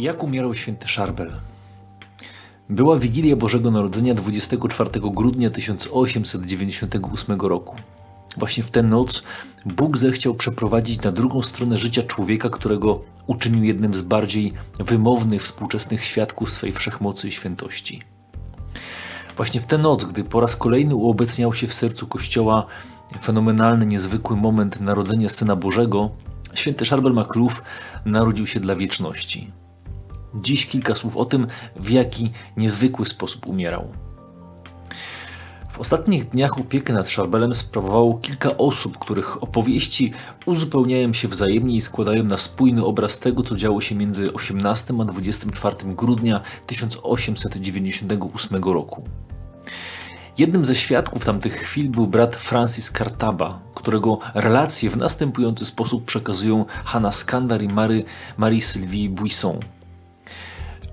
Jak umierał święty Szarbel? Była Wigilia Bożego Narodzenia 24 grudnia 1898 roku. Właśnie w tę noc Bóg zechciał przeprowadzić na drugą stronę życia człowieka, którego uczynił jednym z bardziej wymownych współczesnych świadków swej wszechmocy i świętości. Właśnie w tę noc, gdy po raz kolejny uobecniał się w sercu Kościoła fenomenalny, niezwykły moment narodzenia Syna Bożego, święty Szarbel Maklów narodził się dla wieczności. Dziś kilka słów o tym, w jaki niezwykły sposób umierał. W ostatnich dniach opiekę nad Szarbelem sprawowało kilka osób, których opowieści uzupełniają się wzajemnie i składają na spójny obraz tego, co działo się między 18 a 24 grudnia 1898 roku. Jednym ze świadków tamtych chwil był brat Francis Cartaba, którego relacje w następujący sposób przekazują Hanna Skandar i Mary, Marie Sylvie Buisson.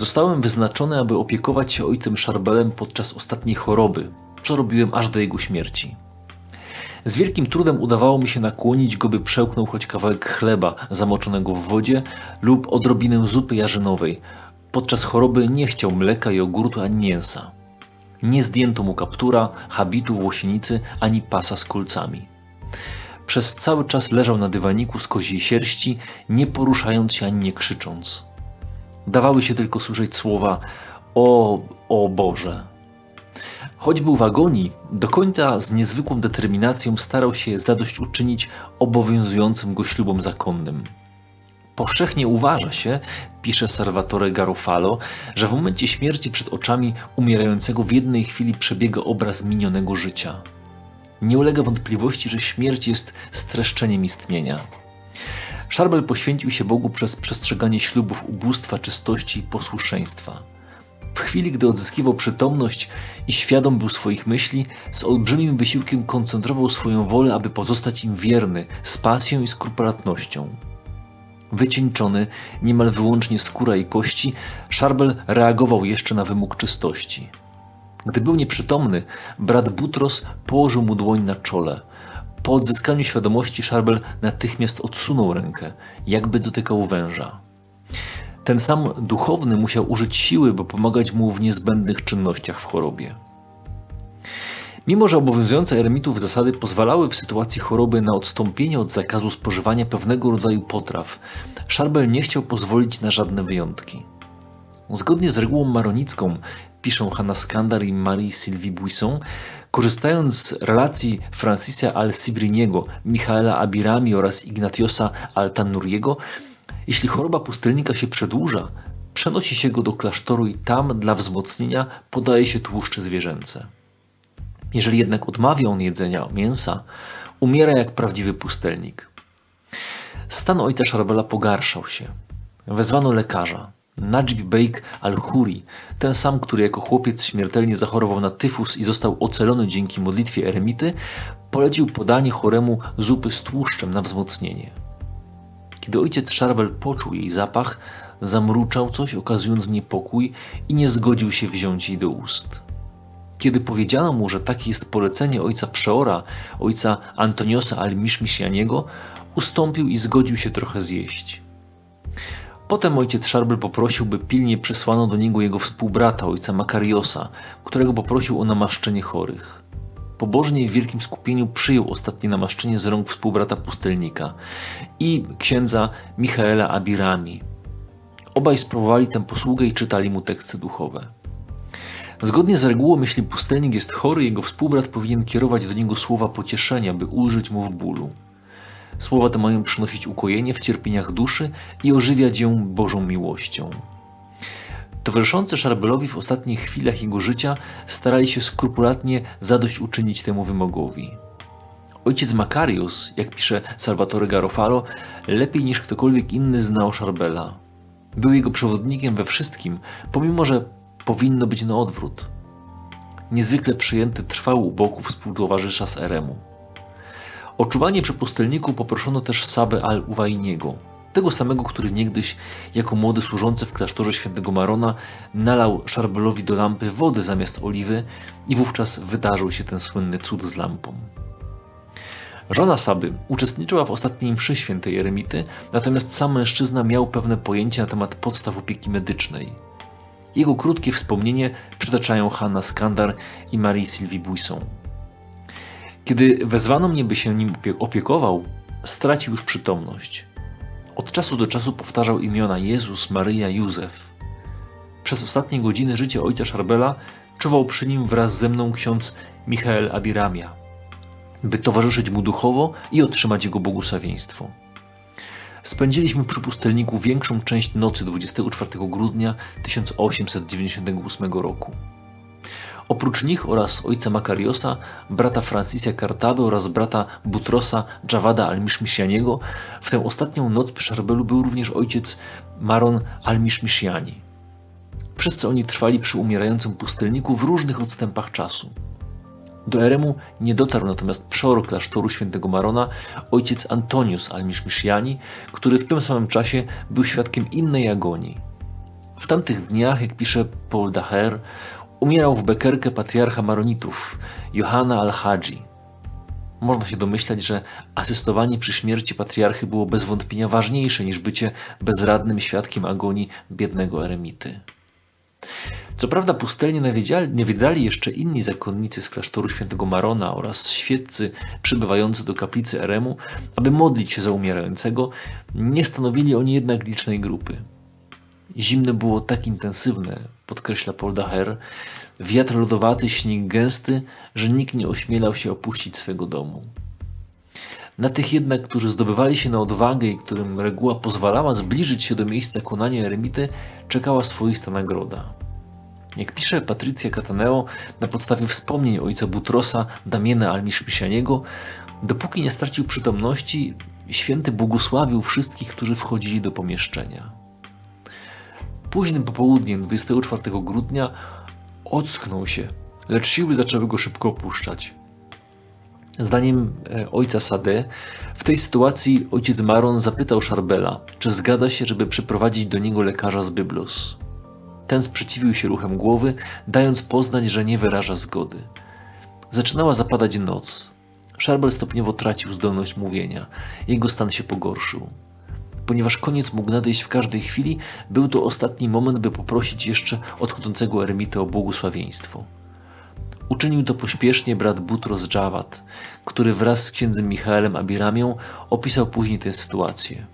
Zostałem wyznaczony, aby opiekować się ojcem Szarbelem podczas ostatniej choroby, co robiłem aż do jego śmierci. Z wielkim trudem udawało mi się nakłonić go, by przełknął choć kawałek chleba zamoczonego w wodzie lub odrobinę zupy jarzynowej. Podczas choroby nie chciał mleka, jogurtu ani mięsa. Nie zdjęto mu kaptura, habitu, włosienicy ani pasa z kolcami. Przez cały czas leżał na dywaniku z koziej sierści, nie poruszając się ani nie krzycząc. Dawały się tylko słyszeć słowa o, o Boże. Choć był w agonii, do końca z niezwykłą determinacją starał się zadośćuczynić obowiązującym go ślubom zakonnym. Powszechnie uważa się, pisze Salvatore Garofalo, że w momencie śmierci przed oczami umierającego w jednej chwili przebiega obraz minionego życia. Nie ulega wątpliwości, że śmierć jest streszczeniem istnienia. Szarbel poświęcił się Bogu przez przestrzeganie ślubów ubóstwa, czystości i posłuszeństwa. W chwili, gdy odzyskiwał przytomność i świadom był swoich myśli, z olbrzymim wysiłkiem koncentrował swoją wolę, aby pozostać im wierny, z pasją i skrupulatnością. Wycieńczony, niemal wyłącznie skóra i kości, Szarbel reagował jeszcze na wymóg czystości. Gdy był nieprzytomny, brat Butros położył mu dłoń na czole. Po odzyskaniu świadomości Szarbel natychmiast odsunął rękę, jakby dotykał węża. Ten sam duchowny musiał użyć siły, by pomagać mu w niezbędnych czynnościach w chorobie. Mimo, że obowiązujące eremitów zasady pozwalały w sytuacji choroby na odstąpienie od zakazu spożywania pewnego rodzaju potraw, Szarbel nie chciał pozwolić na żadne wyjątki. Zgodnie z regułą maronicką, piszą Hanna Skandar i Marie Sylvie Buisson, korzystając z relacji Francisa al-Sibriniego, Michaela Abirami oraz Ignatiosa al-Tannuriego, jeśli choroba pustelnika się przedłuża, przenosi się go do klasztoru i tam dla wzmocnienia podaje się tłuszcze zwierzęce. Jeżeli jednak odmawia on jedzenia mięsa, umiera jak prawdziwy pustelnik. Stan ojca Szarbela pogarszał się. Wezwano lekarza. Najib Beyk al-Huri, ten sam, który jako chłopiec śmiertelnie zachorował na tyfus i został ocalony dzięki modlitwie eremity, polecił podanie choremu zupy z tłuszczem na wzmocnienie. Kiedy ojciec Szarbel poczuł jej zapach, zamruczał coś, okazując niepokój i nie zgodził się wziąć jej do ust. Kiedy powiedziano mu, że takie jest polecenie ojca Przeora, ojca Antoniosa al-Miszmisianiego, ustąpił i zgodził się trochę zjeść. Potem ojciec Szarbel poprosił, by pilnie przysłano do niego jego współbrata, ojca Makariosa, którego poprosił o namaszczenie chorych. Pobożnie w wielkim skupieniu przyjął ostatnie namaszczenie z rąk współbrata pustelnika i księdza Michaela Abirami. Obaj sprawowali tę posługę i czytali mu teksty duchowe. Zgodnie z regułą, jeśli pustelnik jest chory, jego współbrat powinien kierować do niego słowa pocieszenia, by ulżyć mu w bólu. Słowa te mają przynosić ukojenie w cierpieniach duszy i ożywiać ją Bożą miłością. Towarzyszący Szarbelowi w ostatnich chwilach jego życia starali się skrupulatnie zadośćuczynić temu wymogowi. Ojciec Makarios, jak pisze Salvatore Garofalo, lepiej niż ktokolwiek inny znał Szarbela. Był jego przewodnikiem we wszystkim, pomimo że powinno być na odwrót. Niezwykle przyjęty trwał u boku współtowarzysza z Eremu. Oczuwanie przy pustelniku poproszono też Sabę al-Uwainiego, tego samego, który niegdyś jako młody służący w klasztorze świętego Marona nalał Szarbelowi do lampy wody zamiast oliwy i wówczas wydarzył się ten słynny cud z lampą. Żona Saby uczestniczyła w ostatniej mszy świętej eremity, natomiast sam mężczyzna miał pewne pojęcie na temat podstaw opieki medycznej. Jego krótkie wspomnienie przytaczają Hanna Skandar i Marie Sylvie Buisson. Kiedy wezwano mnie, by się nim opiekował, stracił już przytomność. Od czasu do czasu powtarzał imiona Jezus, Maryja, Józef. Przez ostatnie godziny życia ojca Szarbela czuwał przy nim wraz ze mną ksiądz Michael Abiramia, by towarzyszyć mu duchowo i otrzymać jego błogosławieństwo. Spędziliśmy przy pustelniku większą część nocy 24 grudnia 1898 roku. Oprócz nich oraz ojca Makariosa, brata Francisia Kartaby oraz brata Butrosa Javada al-Mishmishjaniego, w tę ostatnią noc przy Szarbelu był również ojciec Maron al-Mishmishjani. Wszyscy oni trwali przy umierającym pustelniku w różnych odstępach czasu. Do Eremu nie dotarł natomiast przeor klasztoru świętego Marona, ojciec Antonius al-Mishmishjani, który w tym samym czasie był świadkiem innej agonii. W tamtych dniach, jak pisze Paul Daher, umierał w Bekerkę patriarcha Maronitów, Johanna al-Hadzi. Można się domyślać, że asystowanie przy śmierci patriarchy było bez wątpienia ważniejsze niż bycie bezradnym świadkiem agonii biednego eremity. Co prawda pustelnie nawiedzali jeszcze inni zakonnicy z klasztoru świętego Marona oraz świeccy przybywający do kaplicy Eremu, aby modlić się za umierającego, nie stanowili oni jednak licznej grupy. Zimno było tak intensywne, podkreśla Paul Daher, wiatr lodowaty, śnieg gęsty, że nikt nie ośmielał się opuścić swego domu. Na tych jednak, którzy zdobywali się na odwagę i którym reguła pozwalała zbliżyć się do miejsca konania eremity, czekała swoista nagroda. Jak pisze Patrycja Cataneo na podstawie wspomnień ojca Butrosa Damiena Almiszmisianiego, dopóki nie stracił przytomności, święty błogosławił wszystkich, którzy wchodzili do pomieszczenia. Późnym popołudniem 24 grudnia ocknął się, lecz siły zaczęły go szybko opuszczać. Zdaniem e, ojca Sade, w tej sytuacji ojciec Maron zapytał Szarbela, czy zgadza się, żeby przyprowadzić do niego lekarza z Byblos. Ten sprzeciwił się ruchem głowy, dając poznać, że nie wyraża zgody. Zaczynała zapadać noc. Szarbel stopniowo tracił zdolność mówienia. Jego stan się pogorszył. Ponieważ koniec mógł nadejść w każdej chwili, był to ostatni moment, by poprosić jeszcze odchodzącego ermitę o błogosławieństwo. Uczynił to pośpiesznie brat Butros Jawad, który wraz z księdzem Michaelem Abiramią opisał później tę sytuację.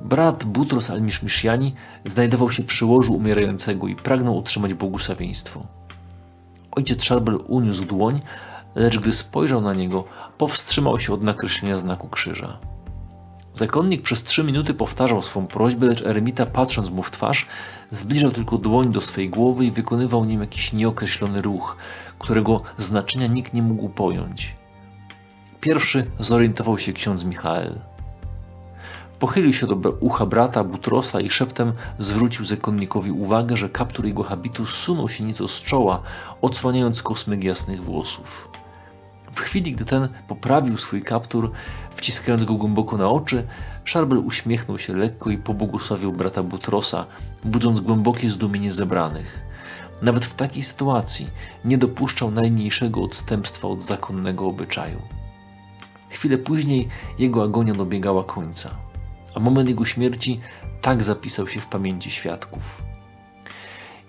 Brat Butros al-Mishmishiani znajdował się przy łożu umierającego i pragnął otrzymać błogosławieństwo. Ojciec Szarbel uniósł dłoń, lecz gdy spojrzał na niego, powstrzymał się od nakreślenia znaku krzyża. Zakonnik przez trzy minuty powtarzał swą prośbę, lecz eremita, patrząc mu w twarz, zbliżał tylko dłoń do swej głowy i wykonywał nim jakiś nieokreślony ruch, którego znaczenia nikt nie mógł pojąć. Pierwszy zorientował się ksiądz Michael. Pochylił się do ucha brata Butrosa i szeptem zwrócił zakonnikowi uwagę, że kaptur jego habitu zsunął się nieco z czoła, odsłaniając kosmyk jasnych włosów. W chwili, gdy ten poprawił swój kaptur, wciskając go głęboko na oczy, Szarbel uśmiechnął się lekko i pobłogosławił brata Butrosa, budząc głębokie zdumienie zebranych. Nawet w takiej sytuacji nie dopuszczał najmniejszego odstępstwa od zakonnego obyczaju. Chwilę później jego agonia dobiegała końca a moment jego śmierci tak zapisał się w pamięci świadków.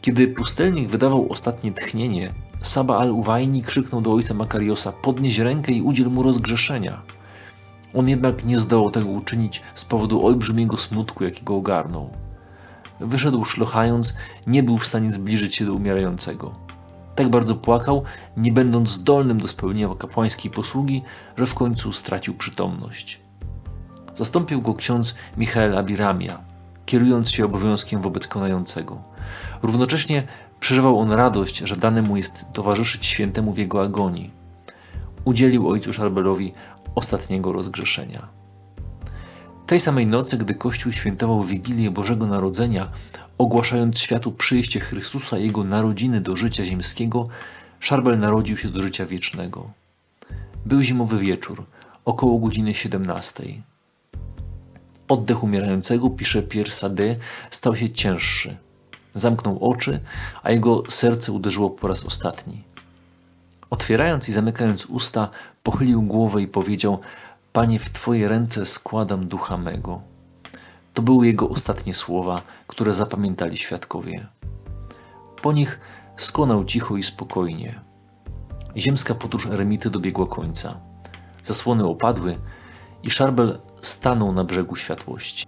Kiedy pustelnik wydawał ostatnie tchnienie, Saba al-Uwajni krzyknął do ojca Makariosa: Podnieś rękę i udziel mu rozgrzeszenia. On jednak nie zdołał tego uczynić z powodu olbrzymiego smutku, jakiego ogarnął. Wyszedł szlochając, nie był w stanie zbliżyć się do umierającego. Tak bardzo płakał, nie będąc zdolnym do spełnienia kapłańskiej posługi, że w końcu stracił przytomność. Zastąpił go ksiądz Michael Abiramia, kierując się obowiązkiem wobec konającego. Równocześnie przeżywał on radość, że dane mu jest towarzyszyć świętemu w jego agonii. Udzielił ojcu Szarbelowi ostatniego rozgrzeszenia. Tej samej nocy, gdy Kościół świętował Wigilię Bożego Narodzenia, ogłaszając światu przyjście Chrystusa i Jego narodziny do życia ziemskiego, Szarbel narodził się do życia wiecznego. Był zimowy wieczór, około godziny 17. Oddech umierającego, pisze Pierre Sade, stał się cięższy. Zamknął oczy, a jego serce uderzyło po raz ostatni. Otwierając i zamykając usta, pochylił głowę i powiedział: Panie, w Twoje ręce składam ducha mego. To były jego ostatnie słowa, które zapamiętali świadkowie. Po nich skonał cicho i spokojnie. Ziemska podróż eremity dobiegła końca. Zasłony opadły i Szarbel stanął na brzegu światłości.